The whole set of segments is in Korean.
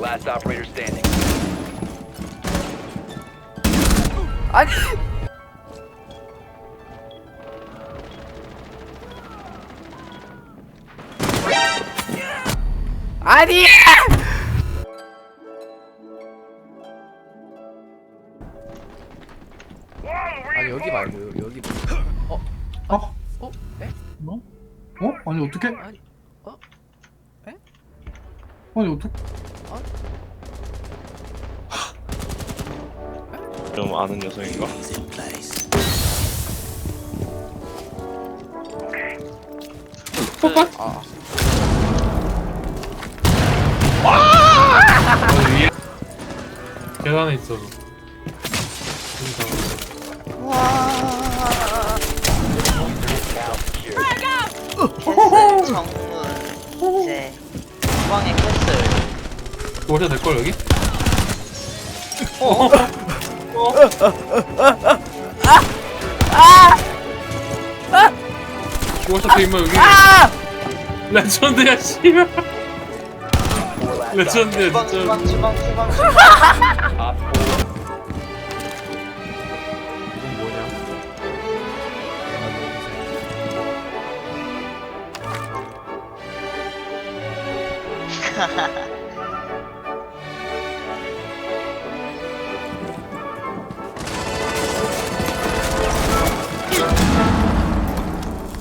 last operator standing. 아니 아니 아니 여기 말고 여기, 어? 어? 어? 에? 뭐? 어? 아니 어떻게? 아니 어? 에? 아니 어떻게? 좀 아는 여성인가? 아 계단에 있어. Now 도와줘야 될걸 여기? 어? 도와줘 임마 여기. 아! 레전드야 씨발. 레전드야 주방 진짜. 주방 주방 주방 주방 op four. 이건 뭐냐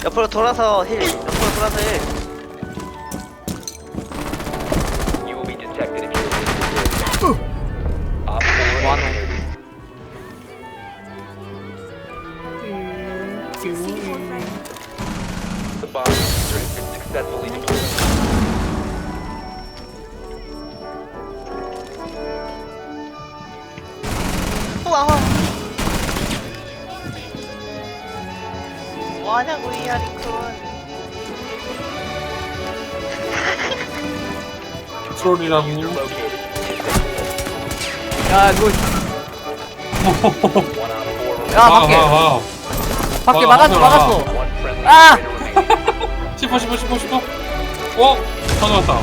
옆으로 돌아서 힐 옆으로 돌아서 힐 You will be detected if you Op four. One. eliminated. The bomb has been successfully deployed. 뭐하냐고 이 아리콘 트롤이라고. User located. 야 four. 야 밖에 와, 와, 와. 밖에 와, 막았어 와. 막았어 operator remaining. 씹어 씹어 씹어 씹어. 어? 가져왔다.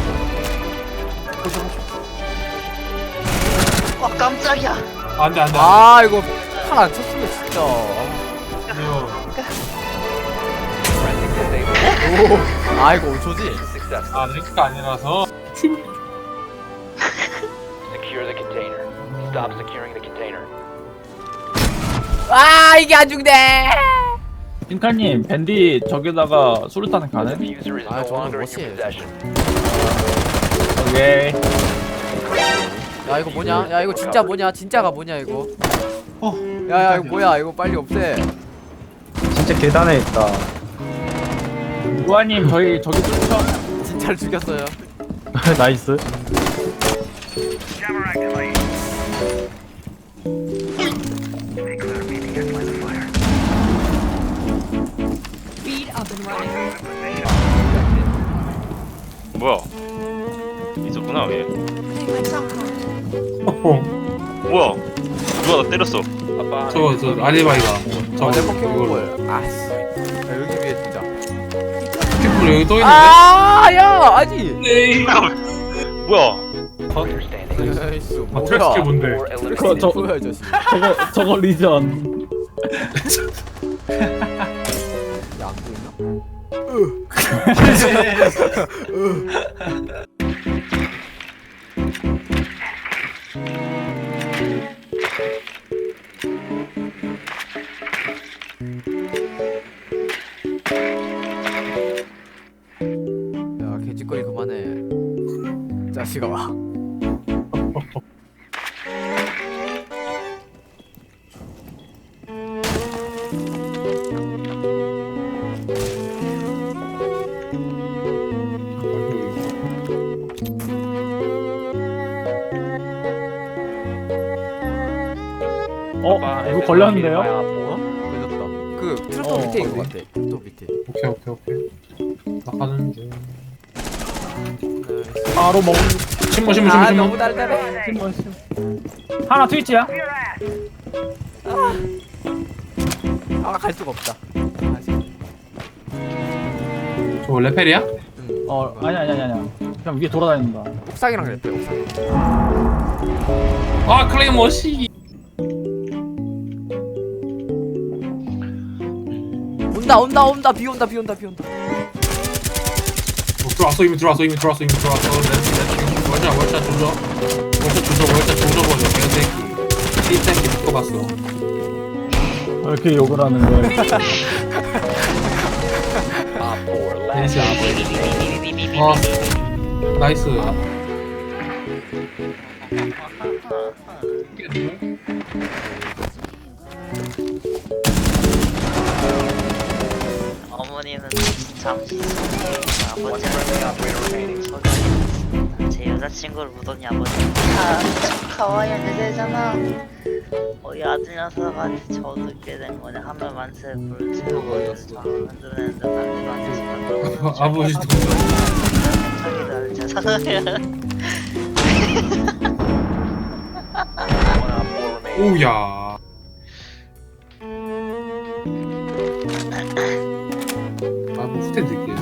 와 깜짝이야 안돼 안돼. 아 이거 칼안 쳤으면 진짜. 오 아이고 5초지 Successful. 아 랭크가 아니라서. Secure the container. Stop securing the container. 아 이게 안 죽네 핑카님 밴디 저기다가 수류탄 The 가는? diffuser is Ah, no 저는 longer in 못 your 씌워요, possession. 오케이 야 이거 뭐냐 야 이거 진짜 뭐냐 진짜가 뭐냐 이거 어. 야야 이거 뭐야 이거 빨리 없애 진짜 계단에 있다. 우아님 저희 저기 수류탄 진짜를 죽였어요 나이스. Speed up and running. 뭐야? 있었구나 왜? My card. 뭐야? 누가 나 때렸어? A bomb 저, 저 알리바이가. 저 어내 포켓몬 볼 아씨 야 여기 위에 진짜 포켓몬 여기 또 있는데? 아 야 아니 에이. 뭐야? 야이씨 아, 트랙스킬 뭐야 뭔데? Four 저, 뭐야. 저거 저거 리전 야 안 보이나? 그만해 자식아 어? 이거 걸렸는데요? 어? 걸렸다 그 트루퍼 어, 밑에 있는 것 거기. 같아 트루퍼 밑에 오케이 오케이 오케이. 나 가는 중. 바로 먹는 신문 신문 아 신문 너무 신문. 달달해. 하나 트위치야? 아. 갈 수가 없다. 저 레펠이야? 어. 아니 아니 아니 아니 그냥 위에 돌아다닌다 옥상이랑 그랬대 옥상. 아 클레이머 씨 온다 온다 온다. 비 온다 비 온다 비 온다. 어, 들어왔어 이미 들어왔어 이미 들어왔어 이미 들어왔어. 내, 내 지금 월샷 월샷 조져. 월샷 조져 월샷 조져버려. 개새끼. 씹새끼 묶어봤어. 왜 이렇게 욕을 하는 거예요? Op 4, last 나이스 아 나이스 어머니는 잠시 아버지를 제 여자친구를 묻었니 아버지? 아, 가와야 되잖아. 어이 아들 녀석한테 저어떻게 된 거냐? 하면 만세 부르지. 아버지 동생 오야. 후퇴 드릴게요.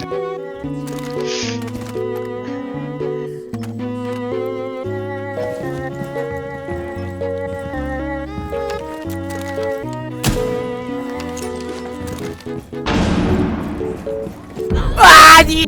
아니